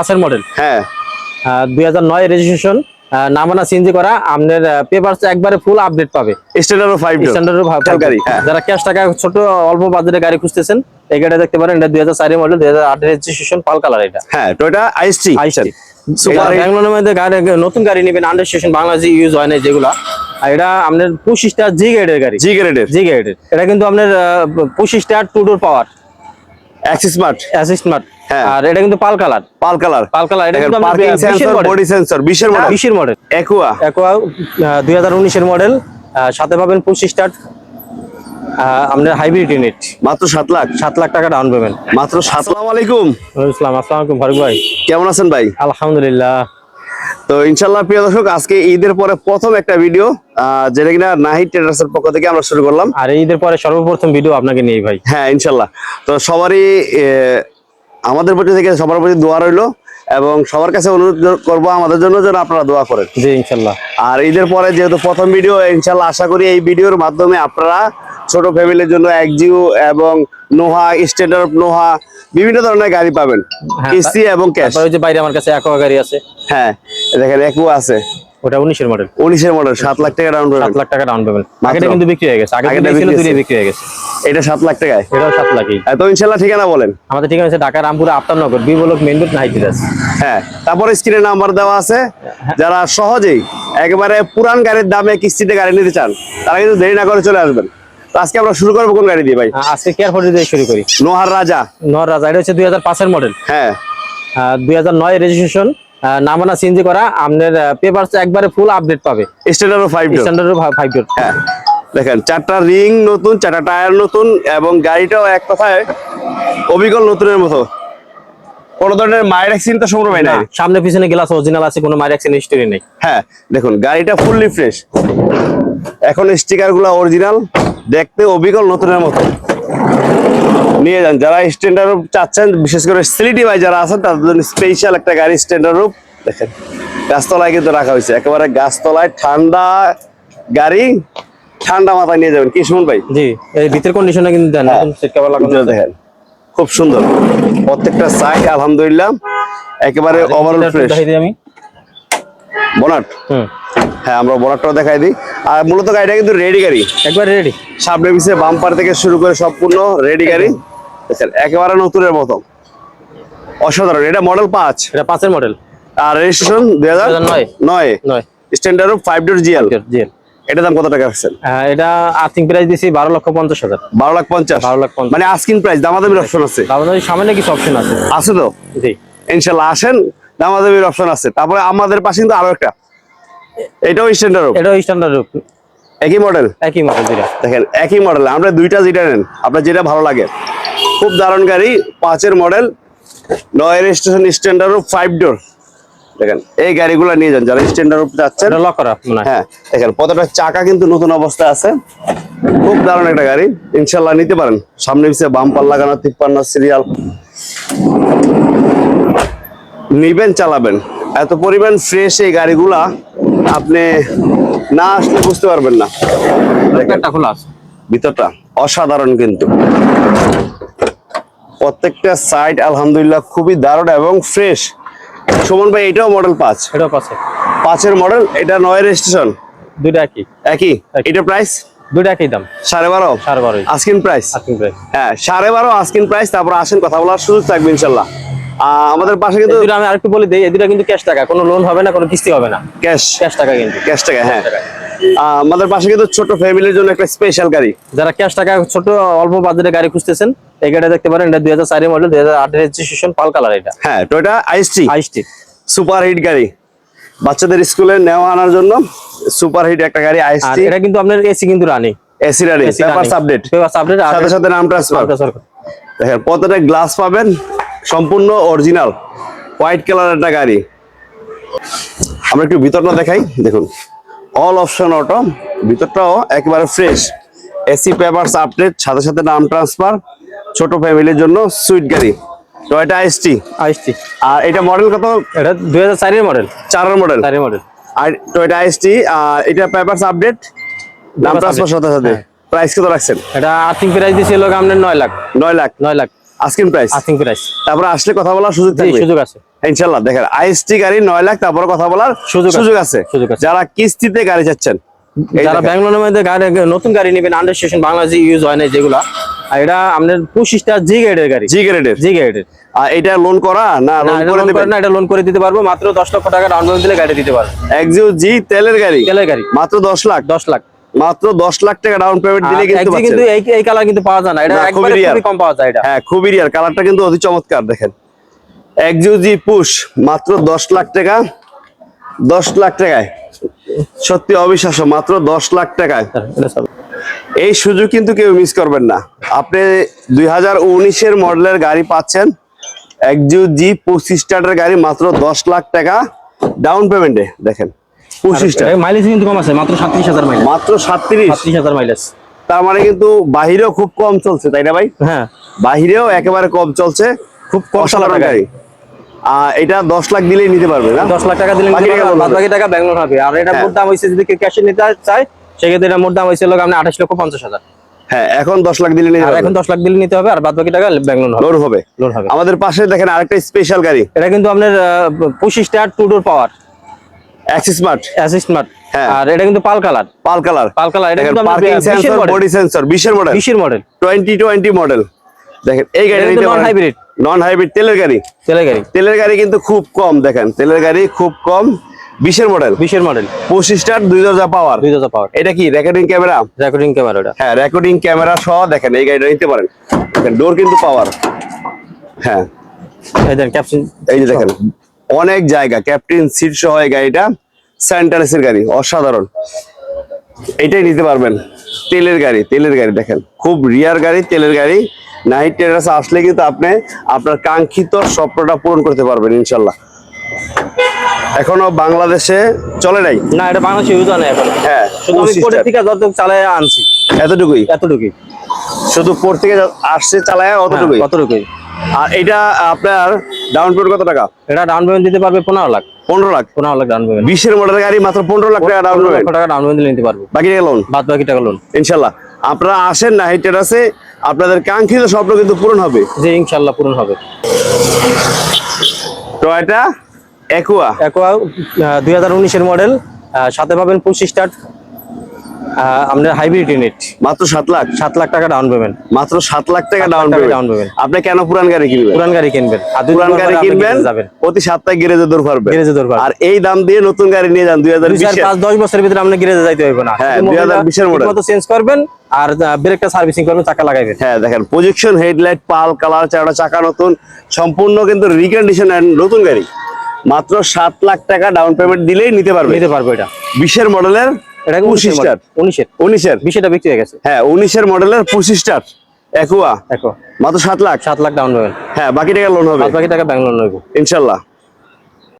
পাঁচের মডেল হ্যাঁ। দুই হাজার নয় রেজিস্ট্রেশন নামানা সিএনজি করা আপনার পেপার একবারে ফুল আপডেট পাবে। স্ট্যান্ডার্ড ফাইভ স্ট্যান্ডার্ড গাড়ি হ্যাঁ। যারা ক্যাশ টাকা ছোট অল্প বাজারে গাড়ি খুঁজতেছেন এই গাড়ি দেখতে পারেন এটা দুই হাজার চারের মডেল দুই হাজার আট রেজিস্ট্রেশন পাল কালার এটা। হ্যাঁ টয়টা আইসটি আইসটি সুপার ব্যাঙ্গালোরের মধ্যে গাড়ি নতুন গাড়ি নেবেন আন্ডার স্টেশন বাংলাদেশে ইউজ হয় না যেগুলা। এটা আপনার পঁচিশ স্টার জি গ্রেডের গাড়ি। জি গ্রেডের জি গ্রেডের এটা কিন্তু আপনার পঁচিশ star two door power axis smart অ্যাসিস্টমেন্ট smart আর এটা কিন্তু pearl colour. Pearl colour. Pearl colour এটা কিন্তু পার্কিং সেন্সর বডি সেন্সর বিশের মডেল বিশের মডেল একুয়া একুয়া দুই হাজার উনিশের মডেল সাথে পাবেন পঁচিশ স্টার আপনার হাইব্রিড ইউনিট মাত্র সাত লাখ। সাত লাখ টাকা ডাউন পেমেন্ট মাত্র সাতলাম আলাইকুম। ইসলাম আসসালাম আলাইকুম ফারুক ভাই। কেমন আছেন ভাই? আলহামদুলিল্লাহ। তো ইনশাল্লাহ প্রিয় দর্শক আজকে ঈদের পরে প্রথম একটা ভিডিও যেটা কিনা নাহিদ ট্রেডার্স এর পক্ষ থেকে আমরা শুরু করলাম। আর ঈদের পরে সর্বপ্রথম ভিডিও আপনাকে নিয়ে ভাই। হ্যাঁ ইনশাল্লাহ তো সবারই আমাদের প্রতি থেকে সবার প্রতি দোয়া রইল এবং সবার কাছে অনুরোধ করব আমাদের জন্য যেন আপনারা দোয়া করেন। জি ইনশাল্লাহ আর ঈদের পরে যেহেতু প্রথম ভিডিও ইনশাল্লাহ আশা করি এই ভিডিওর মাধ্যমে আপনারা ছোট ফ্যামিলির জন্য একজিও এবং নোহা স্ট্যান্ডার্ড নোহা বিভিন্ন ধরনের গাড়ি পাবেন। হ্যাঁ, কিস্তি এবং ক্যাশ তারপরে ওই যে বাইরে আমার কাছে একোয়া গাড়ি আছে। হ্যাঁ দেখেন একু আছে। ওটা উনিশের মডেল উনিশের মডেল সাত লাখ টাকা ডাউন সাত লাখ টাকা ডাউন পেমেন্ট মাত্র? আগেটা কিন্তু বিক্রি হয়ে গেছে। আগে আগেটা ছিল হয়েছে। বিক্রি হয়ে গেছে। এটা সাত লাখ টাকায়। এটাও সাত লাখই। হ্যাঁ, তো ইনশাল্লাহ ঠিকানা বলেন। আমাদের ঠিকানা আছে Dhaka Rampura Aftabnagar B block main road নাইটিরাস হ্যাঁ তারপরে স্ক্রিনে নাম্বার দেওয়া আছে। যারা সহজেই একেবারে পুরান গাড়ির দামে কিস্তিতে গাড়ি নিতে চান তারা কিন্তু দেরি না করে চলে আসবেন। তো আজকে আমরা শুরু করব কোন গাড়ি দিয়ে ভাই? আজকে কেয়ার ফোর্টি দিয়ে শুরু করি। নোহার রাজা। নোহার রাজা এটা হচ্ছে দুই হাজার পাঁচের মডেল হ্যাঁ। দুই হাজার নয় রেজিস্ট্রেশন নামানা সিএনজি করা আপনার পেপার একবারে ফুল আপডেট পাবে। স্ট্যান্ডার্ড ফাইভ স্ট্যান্ডার্ড ফাইভ হ্যাঁ। দেখেন চারটা রিং নতুন চারটা টায়ার নতুন এবং গাড়িটাও এক কথায় অবিকল নতুনের মতো। কোনো ধরনের মায়ের অ্যাক্সিডেন্ট তো সম্ভব হয় না সামনে পিছনে গ্লাস অরিজিনাল আছে কোনো মাইর অ্যাক্সিডেন্ট হিস্টোরি নেই। হ্যাঁ দেখুন গাড়িটা ফুললি ফ্রেশ এখন স্টিকারগুলা অরিজিনাল দেখতে অবিকল নতুনের মতো। নিয়ে যান যারা স্ট্যান্ডার্ড রূপ চাচ্ছেন বিশেষ করে সিলিটি ভাই যারা আছেন তাদের জন্য স্পেশাল একটা গাড়ি স্ট্যান্ডার্ড রূপ। দেখেন গাছতলায় কিন্তু রাখা হয়েছে। একেবারে গাছতলায় ঠান্ডা গাড়ি ঠান্ডা মাথায় নিয়ে যাবেন। কি শুনুন ভাই? জি এই ভিতর কন্ডিশনে কিন্তু দেন হ্যাঁ। সিট কভার লাগানো দেখেন খুব সুন্দর। প্রত্যেকটা সাইড আলহামদুলিল্লাহ একেবারে ওভারঅল ফ্রেশ আমি। বনাট? হুম। হ্যাঁ আমরা বনারটাও দেখাই দিই। আর মূলত গাড়িটা কিন্তু রেডি গাড়ি। একবার রেডি সামনে পিছিয়ে বাম্পার থেকে শুরু করে সম্পূর্ণ রেডি গাড়ি। একেবারে নতুনের মতো। অসাধারণ। এটা মডেল পাঁচ। এটা পাঁচের মডেল আর রেজিস্ট্রেশন দুই হাজার 2009 নয়। নয়। Standard five door GL G এটা দাম কত টাকা রাখছেন? আহ, এটা আর্থিং প্রাইস দিছি বারো লক্ষ পঞ্চাশ হাজার। বারো লাখ পঞ্চাশ। বারো লাখ মানে আস্কিন প্রাইস দামাদামির অপশন আছে। আমাদের সামনে কিছু অপশন আছে। আছে তো? জি। ইনশাল্লাহ আসেন দামাদামির অপশন আছে। তারপরে আমাদের পাশে কিন্তু আরও একটা। এটাও স্ট্যান্ডার্ড এটাও স্ট্যান্ডার্ড রূপ। একই মডেল একই মডেল দুইটা দেখেন একই মডেল আমরা দুইটা যেটা নেন আপনার যেটা ভালো লাগে। খুব দারুণ গাড়ি পাঁচের মডেল নয় রেজিস্ট্রেশন স্ট্যান্ডার্ড ফাইভ ডোর দেখেন এই গাড়িগুলো নিয়ে যান যারা স্ট্যান্ডার্ড লক করা হ্যাঁ। দেখেন প্রত্যেকটা চাকা কিন্তু নতুন অবস্থায় আছে। খুব দারুণ একটা গাড়ি। ইনশাল্লাহ নিতে পারেন। সামনে পিছিয়ে বাম্পার লাগানো তিপ্পান্ন সিরিয়াল নিবেন চালাবেন। এত পরিমাণ ফ্রেশ এই গাড়িগুলা আপনি না আসলে বুঝতে পারবেন না। খোলা আছে। ভিতরটা অসাধারণ কিন্তু। প্রত্যেকটা সাইড আলহামদুলিল্লাহ খুবই দারুণ এবং ফ্রেশ সুমন ভাই এটাও মডেল পাঁচ। এটাও পাশে পাঁচের মডেল এটা নয় রেজিস্ট্রেশন দুইটা একই। একই। এটা প্রাইস দুইটা একই দাম। সাড়ে বারো? সাড়ে বারো আস্কিন প্রাইস আর্থিং প্রাইস হ্যাঁ সাড়ে বারো আস্কিন প্রাইস তারপর আসেন কথা বলার সুযোগ থাকবে ইনশাল্লাহ। আমাদের পাশে কিন্তু আমি আরেকটু বলে দিই এই দুটো কিন্তু ক্যাশ টাকা কোনো লোন হবে না কোনো কিস্তি হবে না। ক্যাশ ক্যাশ টাকা কিন্তু। ক্যাশ টাকা হ্যাঁ। আমাদের পাশে কিন্তু ছোট ফ্যামিলির জন্য একটা স্পেশাল গাড়ি। যারা ক্যাশ টাকা ছোট অল্প বাজারে গাড়ি খুঁজতেছেন এই গাড়িটা দেখতে পারেন এটা দুই হাজার চারের মডেল দুই হাজার আট রেজিস্ট্রেশন পাল কালার এটা। হ্যাঁ Toyota IST IST super hit গাড়ি। বাচ্চাদের স্কুলে নেওয়া আনার জন্য সুপার হিট একটা গাড়ি আর আইসটি এটা কিন্তু আপনার এসি কিন্তু running AC running papers update papers update সাথে সাথে নাম ট্রান্সফার দেখেন প্রত্যেকটা গ্লাস পাবেন। সম্পূর্ণ অরিজিনাল হোয়াইট কালার একটা গাড়ি। আমরা একটু ভিতরটা দেখাই দেখুন। অল অপশন অটো ভিতরটাও একেবারে ফ্রেশ এসি পেপারস আপডেট সাথে সাথে নাম ট্রান্সফার ছোট ফ্যামিলির জন্য সুইট গাড়ি। টয়টা আইসটি আইসটি আর এটা মডেল কত? এটা দুই হাজার চারের মডেল চারের মডেল চারের মডেল আর টয়টা আইসটি এটা পেপারস আপডেট নাম ট্রান্সফার সাথে সাথে। হ্যাঁ। প্রাইস কত রাখছেন? এটা আর্থিং প্রাইস দিয়েছিল আপনার নয় লাখ। নয় লাখ। নয় লাখ। আস্কিং প্রাইস আর্থিং প্রাইস তারপরে আসলে কথা বলার সুযোগ থাকবে? সুযোগ আছে। ইনশাল্লাহ দেখেন আইএসটি গাড়ি নয় লাখ তারপরে কথা বলার সুযোগ সুযোগ আছে। যারা কিস্তিতে গাড়ি চাচ্ছেন যারা। ব্যাঙ্গালোরের মধ্যে গাড়ি নতুন গাড়ি নেবেন আন্ডার স্টেশন বাংলাদেশে ইউজ হয় না যেগুলা আর এটা আপনার পঁচিশটা জি গ্রেডের গাড়ি। জি গ্রেডের জি গ্রেডের আর এটা লোন করা না লোন করে না এটা লোন করে দিতে পারব মাত্র দশ লক্ষ টাকা ডাউন পেমেন্ট দিলে গাড়ি দিতে পারব। এক্সিও জি তেলের গাড়ি? তেলের গাড়ি। মাত্র দশ লাখ? দশ লাখ। মাত্র দশ লাখ টাকা ডাউন পেমেন্ট দিলে কিন্তু কিন্তু এই এই কালার কিন্তু পাওয়া যায় না। এটা একবারে খুবই কম পাওয়া যায় এটা। হ্যাঁ খুবই রিয়ার কালারটা কিন্তু অতি চমৎকার দেখেন। এক্সিও জি পুশ মাত্র দশ লাখ টাকা। দশ লাখ টাকায়। সত্যি অবিশ্বাস্য মাত্র দশ লাখ টাকায়। এই সুযোগ কিন্তু কেউ মিস করবেন না। আপনি দুই হাজার উনিশের মডেলের গাড়ি পাচ্ছেন। একজু জি পঁচিশ স্টার্টের গাড়ি মাত্র দশ লাখ টাকা ডাউন পেমেন্টে দেখেন। পঁচিশ এটা মাইলেজ কিন্তু কম আছে মাত্র সাতত্রিশ হাজার মাইলেজ মাত্র সাতত্রিশ? সাতত্রিশ হাজার মাইলেজ তার মানে কিন্তু বাহিরেও খুব কম চলছে তাই না ভাই? হ্যাঁ। বাহিরেও একেবারে কম চলছে খুব কম অসাধারণ গাড়ি। এটা দশ লাখ দিলেই নিতে পারবে না? দশ লাখ টাকা দিলে বাকি টাকা ব্যাঙ্গলোর হবে। আর এটা হ্যাঁ। মোট দাম হয়েছে যদি ক্যাশে নিতে চায় সেক্ষেত্রে এটা মোট দাম হয়েছে লোক আপনি আঠাশ লক্ষ পঞ্চাশ হাজার। হ্যাঁ এখন দশ লাখ দিলে নিতে এখন দশ লাখ দিলে নিতে হবে আর বাদ বাকি টাকা হবে। লোন হবে। লোন হবে। আমাদের পাশে দেখেন আরেকটা স্পেশাল গাড়ি। এটা কিন্তু আপনার পঁচিশ tyre two door power axis smart অ্যাসিস্টমার্ট হ্যাঁ। আর এটা কিন্তু pearl colour. Pearl colour. Pearl colour এটা কিন্তু পার্কিং সেন্সর বডি সেন্সর বিশের মডেল বিশের মডেল টোয়েন্টি টোয়েন্টি মডেল দেখেন এই গাড়ি কিন্তু non-hybrid। নন হাইব্রিড তেলের গাড়ি। তেলের গাড়ি। তেলের গাড়ি কিন্তু খুব কম দেখেন। তেলের গাড়ি খুব কম। বিশের মডেল বিশের মডেল পঁচিশটার দুই দরজা পাওয়ার দুই হাজার পাওয়ার এটা কি রেকর্ডিং ক্যামেরা রেকর্ডিং ক্যামেরা এটা। হ্যাঁ রেকর্ডিং ক্যামেরা সহ দেখেন এই গাড়িটা নিতে পারেন। দেখেন ডোর কিন্তু পাওয়ার হ্যাঁ। এই দেন ক্যাপশন এই যে দেখেন। অনেক জায়গা ক্যাপ্টেন সিট সহ এই গাড়িটা স্যান্টারেসের গাড়ি অসাধারণ। এটাই নিতে পারবেন তেলের গাড়ি তেলের গাড়ি দেখেন খুব রিয়ার গাড়ি তেলের গাড়ি। নাইট টেরাস আসলে কিন্তু আপনি আপনার কাঙ্ক্ষিত স্বপ্নটা পূরণ করতে পারবেন ইনশাল্লাহ। এখনও বাংলাদেশে চলে নাই? না এটা বাংলাদেশে ইউজ হয় এখন। হ্যাঁ শুধু আমি 25 থেকে যত চালায় আনছি। এতটুকুই? এতটুকুই। শুধু পোর্ট থেকে আসছে চালায় অতটুকুই? হ্যাঁ, অতটুকুই। আর এটা আপনার ডাউন পেমেন্ট কত টাকা? এটা ডাউন পেমেন্ট দিতে পারবে পনেরো লাখ। পনেরো লাখ? পনেরো লাখ ডাউন পেমেন্ট বিশের মডেলের গাড়ি মাত্র পনেরো লাখ টাকা ডাউন পেমেন্ট টাকা ডাউন পেমেন্ট নিতে পারব। বাকি টাকা লোন বাদ বাকি টাকা লোন ইনশাল্লাহ। আপনারা আসেন না হাইটের আছে আপনাদের কাঙ্ক্ষিত স্বপ্ন কিন্তু পূরণ হবে। যে ইনশাল্লাহ পূরণ হবে। টয়টা একুয়া একোয়া দুই হাজার উনিশের মডেল সাথে পাবেন পঁচিশ স্টার্ট আপনার হাইব্রিড ইউনিট মাত্র সাত লাখ? সাত লাখ টাকা ডাউন পেমেন্ট মাত্র সাত লাখ টাকা সাত লাখ ডাউন পেমেন্ট আপনি কেন পুরান গাড়ি কিনবেন? পুরান গাড়ি কিনবেন। আর পুরান গাড়ি কিনবেন যাবেন। প্রতি সপ্তাহে গ্যারেজে দৌড় পারবেন গ্যারেজে দৌড় পারবেন। আর এই দাম দিয়ে নতুন গাড়ি নিয়ে যান দুই হাজার দুই চার বিশে পাঁচ দশ বছরের ভিতরে আপনি গ্যারেজে যাইতে হইবে না। হ্যাঁ, শুধু 2020 এর মোবিলটা model। চেঞ্জ করবেন আর ব্রেকটা সার্ভিসিং করবেন চাকা লাগাইবেন। হ্যাঁ দেখেন প্রজেকশন হেডলাইট পাল কালার চারটা চাকা নতুন সম্পূর্ণ কিন্তু রিকন্ডিশন নতুন গাড়ি। মাত্র সাত লাখ টাকা ডাউন পেমেন্ট দিলেই নিতে পারবে। নিতে পারব এটা। বিশের মডেলের এটা পঁচিশ স্টার উনিশের। উনিশের। বিশেটা বিক্রি হয়ে গেছে। হ্যাঁ উনিশের মডেলের পঁচিশ স্টার একুয়া। দেখো মাত্র সাত লাখ। সাত লাখ ডাউন পেমেন্ট হ্যাঁ বাকি টাকা লোন হবে। বাকি টাকা ব্যাংক লোন হবে ইনশাল্লাহ।